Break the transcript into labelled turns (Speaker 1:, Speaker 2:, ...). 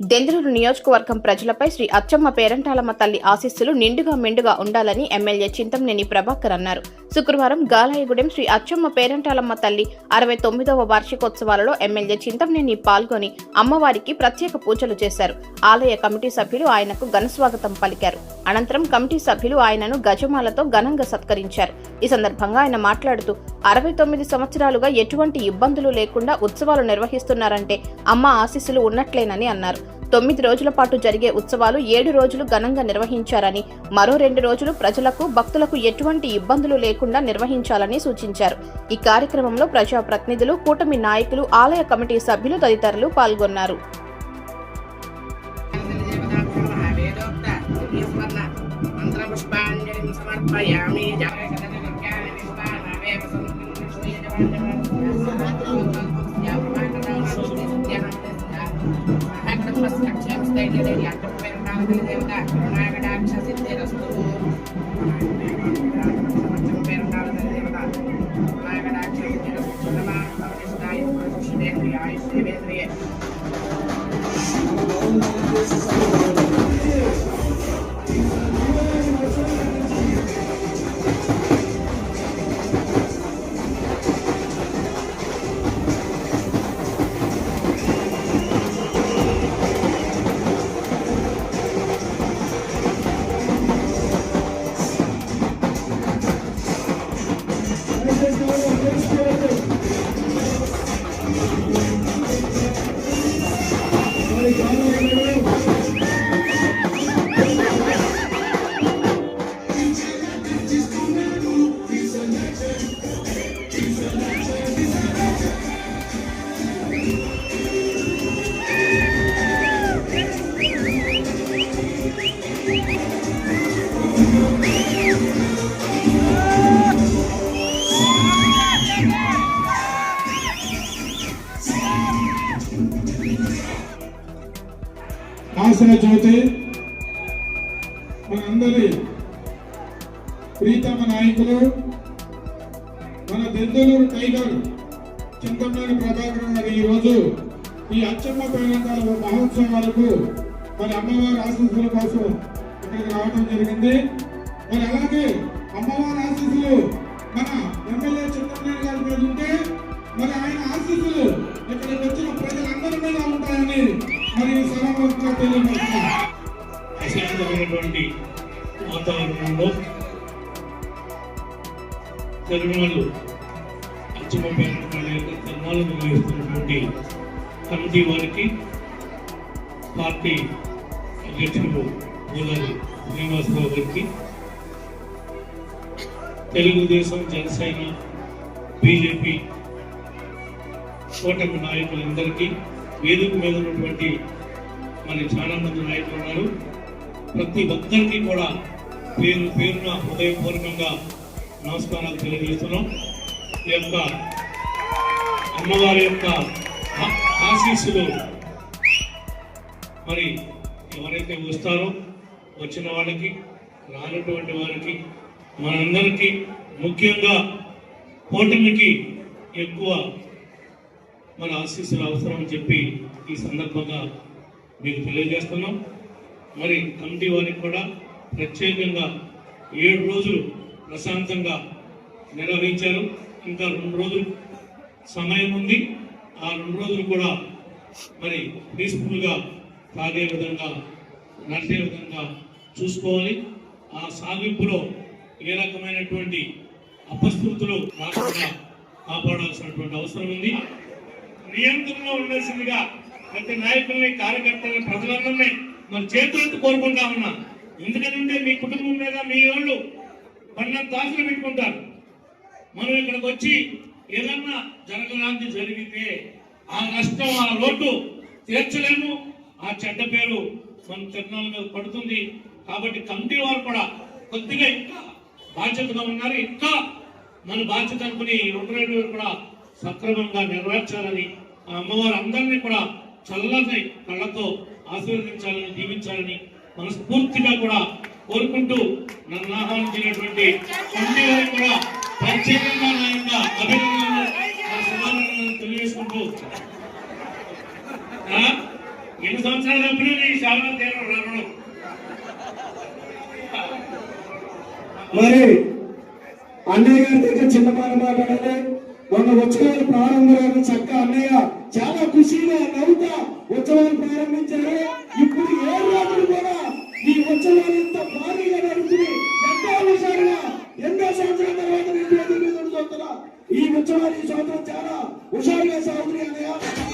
Speaker 1: దెందులూరు నియోజకవర్గం ప్రజలపై శ్రీ అచ్చమ్మ పేరంటాలమ్మ తల్లి ఆశీస్సులు నిండుగా మెండుగా ఉండాలని ఎమ్మెల్యే చింతంనేని ప్రభాకర్ అన్నారు. శుక్రవారం గాలాయగూడెం శ్రీ అచ్చమ్మ పేరంటాలమ్మ తల్లి అరవై తొమ్మిదవ వార్షికోత్సవాలలో ఎమ్మెల్యే చింతంనేని పాల్గొని అమ్మవారికి ప్రత్యేక పూజలు చేశారు. ఆలయ కమిటీ సభ్యులు ఆయనకు ఘనస్వాగతం పలికారు. అనంతరం కమిటీ సభ్యులు ఆయనను గజమాలతో ఘనంగా సత్కరించారు. ఈ సందర్భంగా ఆయన మాట్లాడుతూ అరవై తొమ్మిది సంవత్సరాలుగా ఎటువంటి ఇబ్బందులు లేకుండా ఉత్సవాలు నిర్వహిస్తున్నారంటే అమ్మ ఆశీస్సులు ఉన్నట్లేనని అన్నారు. తొమ్మిది రోజుల పాటు జరిగే ఉత్సవాలు ఏడు రోజులు ఘనంగా నిర్వహించారని మరో రెండు రోజులు ప్రజలకు భక్తులకు ఎటువంటి ఇబ్బందులు లేకుండా నిర్వహించాలని సూచించారు. ఈ కార్యక్రమంలో ప్రజాప్రతినిధులు కూటమి నాయకులు ఆలయ కమిటీ సభ్యులు తదితరులు పాల్గొన్నారు.
Speaker 2: మంత్రపుష్పాంజలిం సమర్పయామి. ఆయుష్ vocês que olham à esquerda.
Speaker 3: ఆశయ జ్యోతి మనందరి ప్రీతమ నాయకులు మన దెందలూరు టైగర్ చింతమనేని ప్రభాకర్ గారు ఈరోజు ఈ అచ్చమ్మ పేరంటాల మహోత్సవాలకు మరి అమ్మవారి ఆశీస్సుల కోసం ఇక్కడికి రావడం జరిగింది. మరి అలాగే అమ్మవారి ఆశీస్సులు మన ఎమ్మెల్యే చింతమనేని గారి మీద ఉంటే మరి ఆయన ఆశీస్సులు ఇక్కడ సభాముఖంగా తెలియజేస్తున్నాను
Speaker 4: ప్రశాంతమైనటువంటి వాతావరణంలో తిరుమలలో అచ్చమపేట యొక్క తిరుమల నిర్వహిస్తున్నటువంటి కమిటీ వారికి పార్టీ అధ్యక్షులు గోదావరి శ్రీనివాసరావు గారికి తెలుగుదేశం జనసేన బీజేపీ కూటమి నాయకులందరికీ వేదిక మీద ఉన్నటువంటి మరి చాలా మంది నాయకులు ఉన్నారు. ప్రతి ఒక్కరికి కూడా పేరు పేరున హృదయపూర్వకంగా నమస్కారాలు తెలియజేస్తున్నాం. ఈ యొక్క అమ్మవారి యొక్క ఆశీస్సులు మరి ఎవరైతే వస్తారో వచ్చిన వాళ్ళకి రానటువంటి వారికి మనందరికీ ముఖ్యంగా కూటమికి ఎక్కువ మన ఆశీస్సులు అవసరం అని చెప్పి ఈ సందర్భంగా మీకు తెలియజేస్తున్నాం. మరి కమిటీ వారికి కూడా ప్రత్యేకంగా ఏడు రోజులు ప్రశాంతంగా నిర్వహించారు. ఇంకా రెండు రోజులు సమయం ఉంది. ఆ రెండు రోజులు కూడా మరి పీస్ఫుల్గా సాగే విధంగా నడిచే విధంగా చూసుకోవాలి. ఆ సాగింపులో ఏ రకమైనటువంటి అపస్మృతులు రాకుండా కాపాడాల్సినటువంటి అవసరం ఉంది. నియంత్రణలో ఉండాల్సిందిగా ప్రతి నాయకుల్ని కార్యకర్తల్ని ప్రజలందరినీ మన చేతులెత్తి కోరుకుంటా ఉన్నా. ఎందుకంటే మీ కుటుంబం మీద మీ వాళ్ళు పన్నెండు దాసులు పెట్టుకుంటారు. మనం ఇక్కడికి వచ్చి ఏదన్నా జరగలాంటి జరిగితే ఆ నష్టం ఆ లోటు తీర్చలేము. ఆ చెడ్డ పేరు మన తిరునాళ్ళ మీద పడుతుంది. కాబట్టి కమిటీ వారు కూడా కొద్దిగా ఇంకా బాధ్యతగా ఉన్నారు. ఇంకా మన బాధ్యత అనుకుని రెండు కూడా సక్రమంగా నెరవేర్చాలని ఆ అమ్మవారు అందరినీ కూడా చల్లని కళ్ళతో ఆశీర్వదించాలని దీవించాలని మనస్ఫూర్తిగా కూడా కోరుకుంటూ నన్ను ఆహ్వానించినటువంటి కమిటీ కూడా ప్రత్యేకంగా నా యొక్క అభినందనలు తెలియజేసుకుంటూ. ఎన్ని సంవత్సరాలు అప్పుడే ఈ శారదా తీరం రావడం.
Speaker 5: మరి అన్నయ్య గారి దగ్గర చిన్న మాట మాట్లాడాలి. మొన్న ఉత్సవాలు ప్రారంభంలో చక్క అన్నయ్య చాలా ఖుషిగా నవ్వుతా ఉత్సవాలు ప్రారంభించారు. ఇప్పుడు ఏ రోజులు కూడా ఈ ఉత్సవాలు ఎంత భారీగా నడుస్తుంది ఎంతో హుషారుగా ఎన్నో సంవత్సరాల తర్వాత ఈ ఉత్సవాలు ఈ సంవత్సరం చాలా హుషారుగా సాగుతున్నాయి అన్నయ్య.